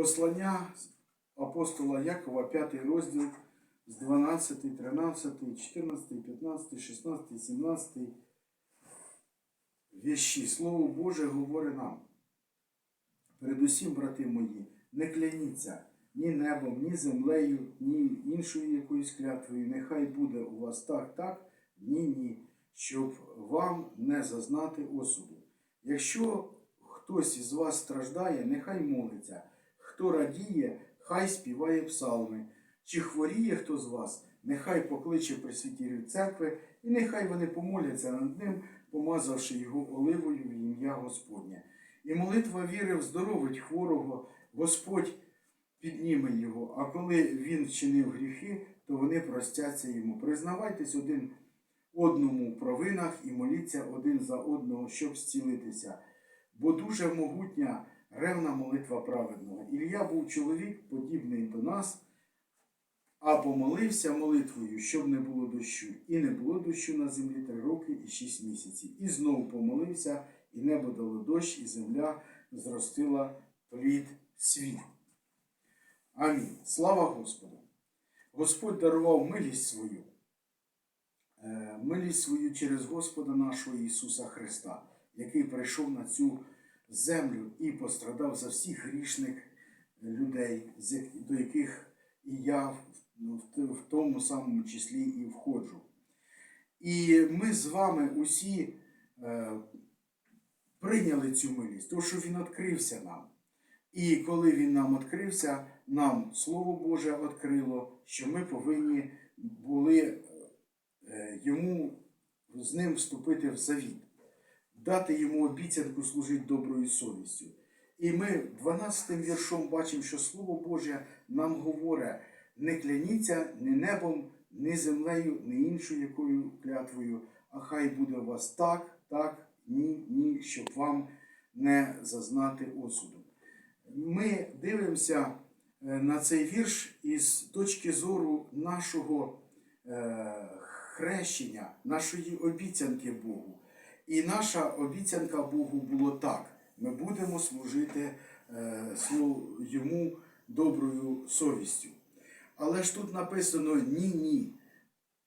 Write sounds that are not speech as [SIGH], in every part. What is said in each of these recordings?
Послання апостола Якова, 5 розділ з 12, 13, 14, 15, 16, 17 вірші. Слово Боже говорить нам. Передусім, брати мої, не кляніться ні небом, ні землею, ні іншою якоюсь клятвою. Нехай буде у вас так, так, ні, ні, щоб вам не зазнати осуду. Якщо хтось із вас страждає, нехай молиться. Хто радіє, хай співає псалми. Чи хворіє хто з вас, нехай покличе присвятірів церкви, і нехай вони помоляться над ним, помазавши його оливою в ім'я Господнє. І молитва віри вздоровить хворого, Господь підніме його, а коли він вчинив гріхи, то вони простяться йому. Признавайтесь один одному в провинах і моліться один за одного, щоб зцілитися. Бо дуже могутня ревна молитва праведного. Ілля був чоловік, подібний до нас, а помолився молитвою, щоб не було дощу. І не було дощу на землі три роки і шість місяців. І знову помолився, і небо дало дощ, і земля зростила плід свій. Амінь. Слава Господу! Господь дарував милість свою, е, милість свою через Господа нашого Ісуса Христа, який прийшов на цю землю і пострадав за всіх грішних людей, до яких і я ну, в тому самому числі і входжу. І ми з вами усі е, прийняли цю милість, тому що Він відкрився нам. І коли він нам відкрився, нам Слово Боже відкрило, що ми повинні були е, йому з ним вступити в завіт, дати йому обіцянку служити доброю совістю. І ми 12 віршом бачимо, що Слово Боже нам говорить: не кляніться ні небом, ні землею, ні іншою якою клятвою, а хай буде у вас так, так, ні, ні, щоб вам не зазнати осуду ми дивимося е, на цей вірш із точки зору нашого е, хрещення, нашої обіцянки Богу. І наша обіцянка Богу було так: ми будемо служити е, йому доброю совістю. Але ж тут написано ні-ні.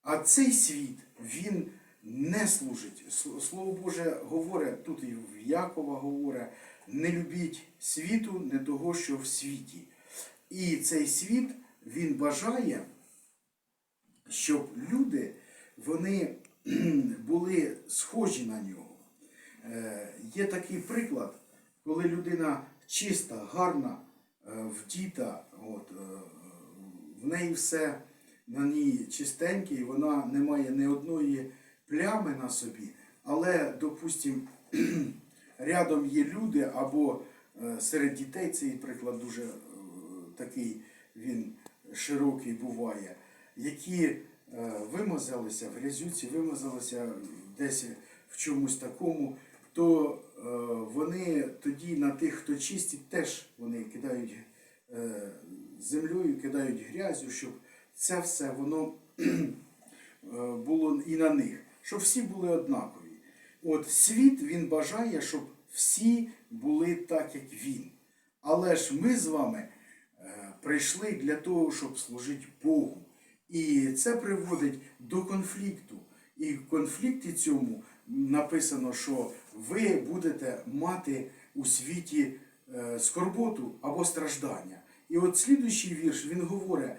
А цей світ, він не служить. Слово Боже говорить, тут і в Якова говорить, не любіть світу, не того, що в світі. І цей світ, він бажає, щоб люди, вони [CLEARS THROAT] були схожі на нього. Е, Є такий приклад, коли людина чиста, гарна, е, вдіта, от, е, в неї все на ній чистеньке, і вона не має ні одної плями на собі, але, допустимо, [CLEARS THROAT] рядом є люди, або серед дітей цей приклад дуже такий він широкий буває, які вимазалися в грязюці, вимазалися десь в чомусь такому, то е, вони тоді на тих, хто чистить, теж вони кидають е, землею, кидають грязю, щоб це все воно [CLEARS THROAT] е, було і на них, щоб всі були однакові. От світ він бажає, щоб всі були так, як він. Але ж ми з вами е, прийшли для того, щоб служити Богу. І це приводить до конфлікту. І в конфлікті цьому написано, що ви будете мати у світі е, скорботу або страждання. І от слідуючий вірш він говорить: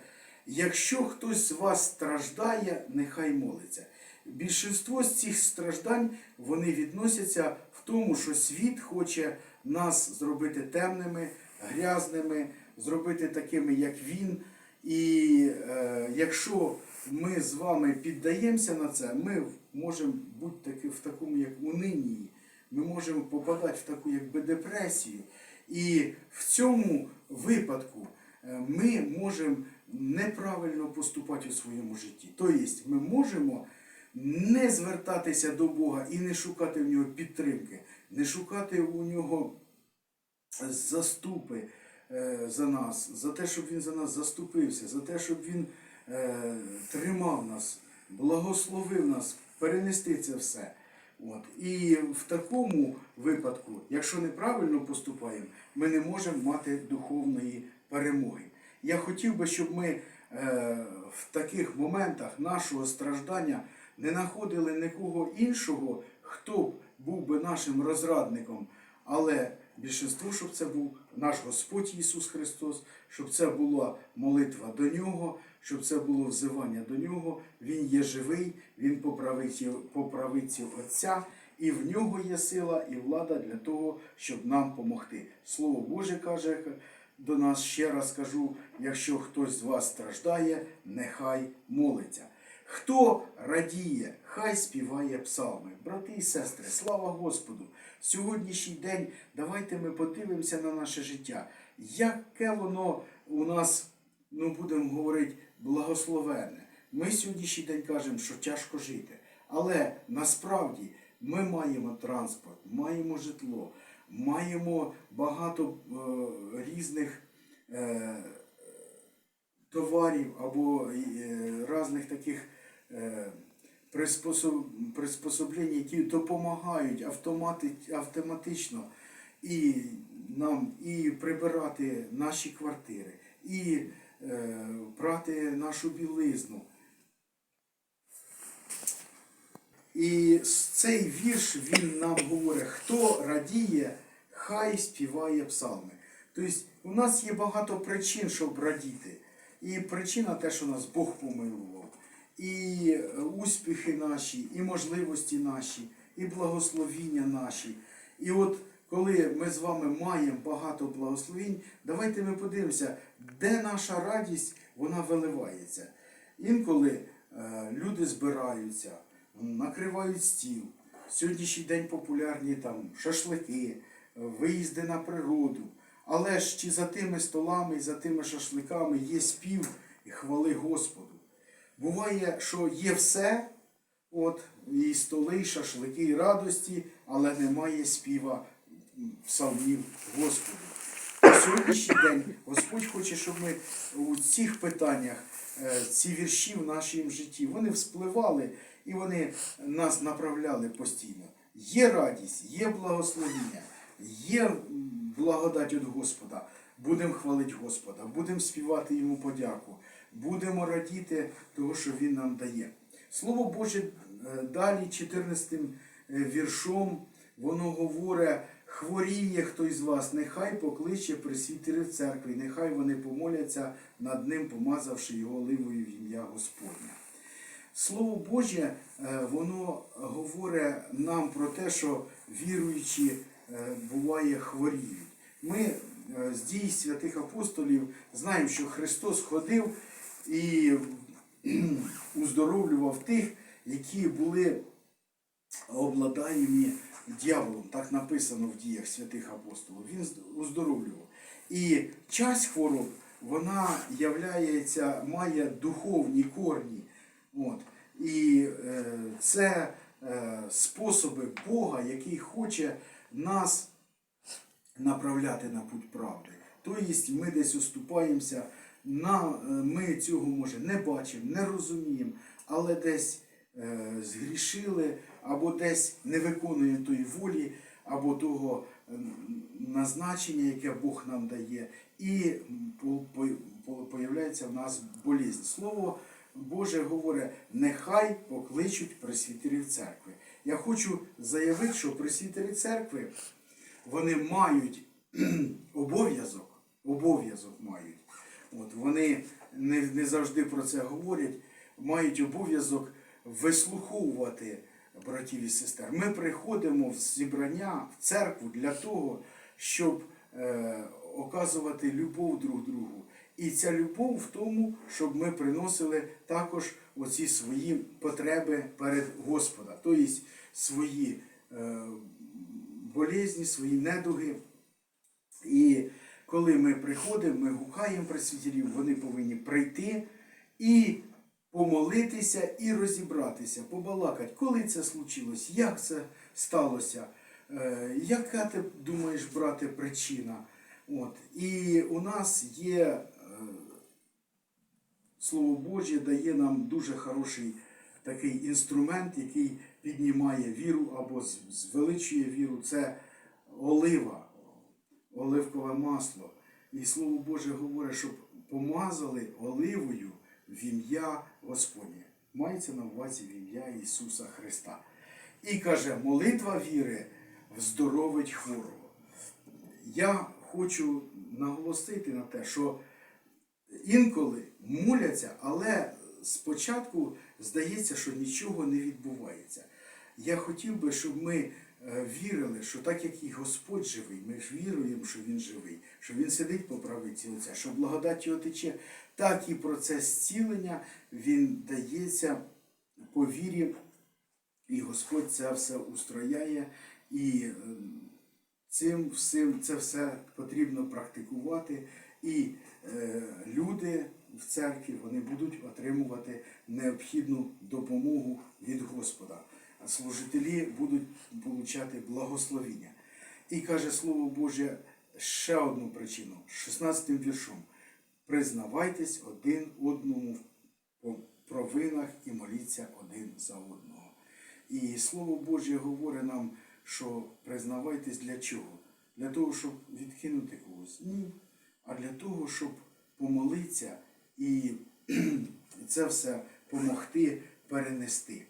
якщо хтось з вас страждає, нехай молиться. Більшинство з цих страждань вони відносяться в тому, що світ хоче нас зробити темними, грязними, зробити такими, як він. І е, якщо ми з вами піддаємося на це, ми можемо бути таки, в такому, як унинії, ми можемо попадати в таку якби депресію. І в цьому випадку е, ми можемо неправильно поступати у своєму житті. Тобто ми можемо не звертатися до Бога і не шукати в нього підтримки, не шукати у нього заступи за нас, за те, щоб він за нас заступився, за те, щоб він е, тримав нас, благословив нас перенести це все. От. І в такому випадку, якщо неправильно поступаємо, ми не можемо мати духовної перемоги. Я хотів би, щоб ми е, в таких моментах нашого страждання не знаходили нікого іншого, хто б був би нашим розрадником, але більшинство, щоб це був наш Господь Ісус Христос, щоб це була молитва до Нього, щоб це було взивання до Нього. Він є живий, Він по правиці, Отця, і в нього є сила і влада для того, щоб нам допомогти. Слово Боже каже до нас ще раз кажу: якщо хтось з вас страждає, нехай молиться. Хто радіє, хай співає псалми. Брати і сестри, слава Господу! Сьогоднішній день давайте ми подивимося на наше життя. Яке воно у нас, ну будемо говорити, благословенне. Ми сьогоднішній день кажемо, що тяжко жити. Але насправді ми маємо транспорт, маємо житло, маємо багато е, різних. Е, товарів або е, різних таких е, приспособ, приспособлень, які допомагають автомати, автоматично і нам і прибирати наші квартири, і е, брати нашу білизну. І цей вірш він нам говорить, хто радіє, хай співає псалми. Тобто у нас є багато причин, щоб радіти. І причина те, що нас Бог помилував. І е, успіхи наші, і можливості наші, і благословіння наші. І от коли ми з вами маємо багато благословінь, давайте ми подивимося, де наша радість вона виливається. Інколи е, люди збираються, накривають стіл. Сьогоднішній день популярні там шашлики, виїзди на природу. Але ж чи за тими столами, і за тими шашликами є спів і хвали Господу. Буває, що є все, от, і столи, і шашлики, і радості, але немає співа псалмів Господу. Сьогоднішній день Господь хоче, щоб ми у цих питаннях, е, ці вірші в нашому житті, вони вспливали і вони нас направляли постійно. Є радість, є благословіння, є благодать від Господа. Будемо хвалити Господа, будемо співати Йому подяку, будемо радіти того, що Він нам дає. Слово Боже е, далі, 14 е, віршом, воно говорить, хворіє хтось з вас, нехай покличе присвітерів церкви, нехай вони помоляться над ним, помазавши його оливою в ім'я Господня. Слово Боже, е, воно говорить нам про те, що віруючі буває хворіють. Ми з дій святих апостолів знаємо, що Христос ходив і уздоровлював тих, які були обладаємі дьяволом. Так написано в діях святих апостолів. Він уздоровлював. І часть хвороб, вона являється, має духовні корні. От. І е, це е, способи Бога, який хоче нас направляти на путь правди. Тобто ми десь уступаємося, ми цього може не бачимо, не розуміємо, але десь е, згрішили, або десь не виконуємо тої волі, або того назначення, яке Бог нам дає, і появляється в нас болізнь. Слово Боже говорить, нехай покличуть пресвітерів церкви. Я хочу заявити, що пресвітері церкви вони мають [CLEARS THROAT] обов'язок, обов'язок мають. От, вони не, не завжди про це говорять, мають обов'язок вислуховувати братів і сестер. Ми приходимо в зібрання, в церкву для того, щоб е, оказувати любов друг другу. І ця любов в тому, щоб ми приносили також оці свої потреби перед Господа, тобто свої е, болезні, свої недуги. І коли ми приходимо, ми гукаємо пресвітерів, вони повинні прийти і помолитися, і розібратися, побалакати, коли це случилось, як це сталося, е, яка ти думаєш, брате, причина. От. І у нас є е, Слово Боже дає нам дуже хороший такий інструмент, який піднімає віру або звеличує віру. Це олива, оливкове масло. І Слово Боже говорить, щоб помазали оливою в ім'я Господнє. Мається на увазі в ім'я Ісуса Христа. І каже, молитва віри вздоровить хворого. Я хочу наголосити на те, що інколи моляться, але спочатку здається, що нічого не відбувається. Я хотів би, щоб ми вірили, що так як і Господь живий, ми ж віруємо, що Він живий, що Він сидить по правиці Отця, що благодать його тече, так і процес зцілення він дається по вірі, і Господь це все устрояє. І е, цим всім це все потрібно практикувати, і е, люди в церкві вони будуть отримувати необхідну допомогу від Господа. Служителі будуть получати благословіння. І каже Слово Боже ще одну причину, 16 віршом. Признавайтесь один одному по провинах і моліться один за одного. І Слово Боже говорить нам, що признавайтесь для чого? Для того, щоб відкинути когось? Ні. А для того, щоб помолитися і [CLEARS THROAT] це все помогти перенести.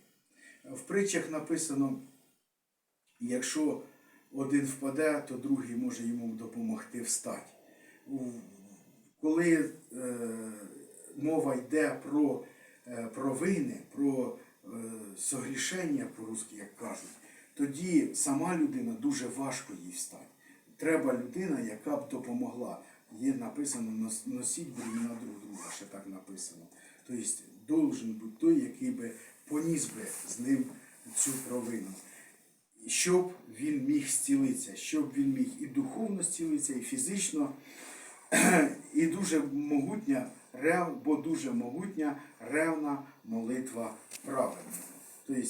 В притчах написано, якщо один впаде, то другий може йому допомогти встати. Коли е, мова йде про е, провини, про е, согрішення, по-русски, як кажуть, тоді сама людина дуже важко їй встати. Треба людина, яка б допомогла. Є написано «Нос- носіть бремена друг друга, ще так написано. Тобто должен бути той, який би поніс би з ним цю провину. Щоб він міг зцілитися, щоб він міг і духовно зцілитися, і фізично, і дуже могутня, рев, бо дуже могутня ревна молитва праведного. Тобто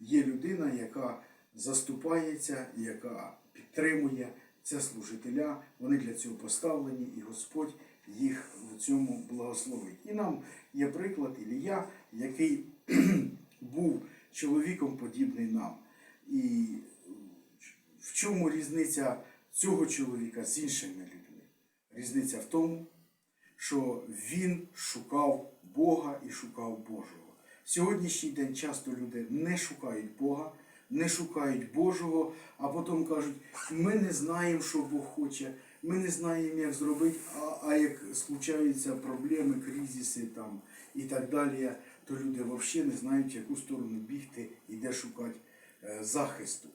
є людина, яка заступається, яка підтримує це служителя, вони для цього поставлені, і Господь їх в цьому благословить. І нам є приклад Ілія, який [CLEARS THROAT] був чоловіком подібний нам. І в чому різниця цього чоловіка з іншими людьми? Різниця в тому, що він шукав Бога і шукав Божого. В сьогоднішній день часто люди не шукають Бога, не шукають Божого, а потім кажуть, ми не знаємо, що Бог хоче, ми не знаємо, як зробити, а, а як случаються проблеми, кризиси там, і так далі, то люди взагалі не знають, в яку сторону бігти і де шукати е, захисту.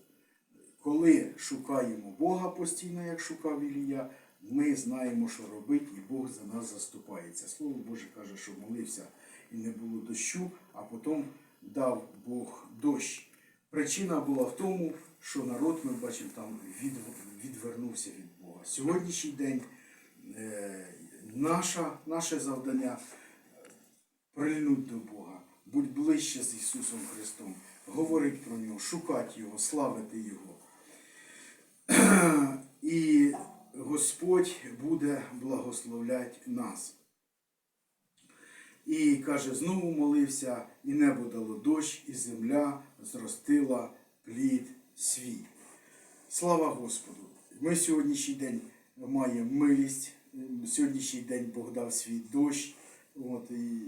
Коли шукаємо Бога постійно, як шукав Ілія, ми знаємо, що робити, і Бог за нас заступається. Слово Боже каже, що молився і не було дощу, а потім дав Бог дощ. Причина була в тому, що народ, ми бачимо, там відвернувся від Бога. Сьогоднішній день е, наше завдання прильнуть до Бога, будь ближче з Ісусом Христом, говорить про Нього, шукати Його, славити Його. І Господь буде благословляти нас. І каже, знову молився, і небо дало дощ, і земля зростила плід свій. Слава Господу! Ми сьогоднішній день маємо милість, сьогоднішній день Бог дав свій дощ. От, і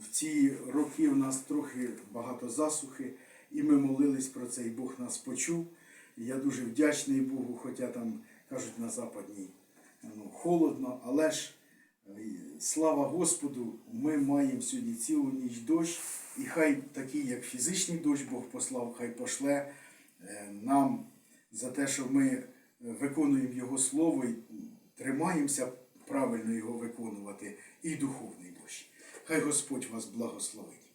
в ці роки в нас трохи багато засухи, і ми молились про це, і Бог нас почув. І я дуже вдячний Богу, хоча там кажуть на западній ну, холодно, але ж е, слава Господу, ми маємо сьогодні цілу ніч дощ, і хай такий, як фізичний дощ Бог послав, хай пошле е, нам за те, що ми виконуємо Його Слово і тримаємося правильно його виконувати, і духовний дощ. Хай Господь вас благословить.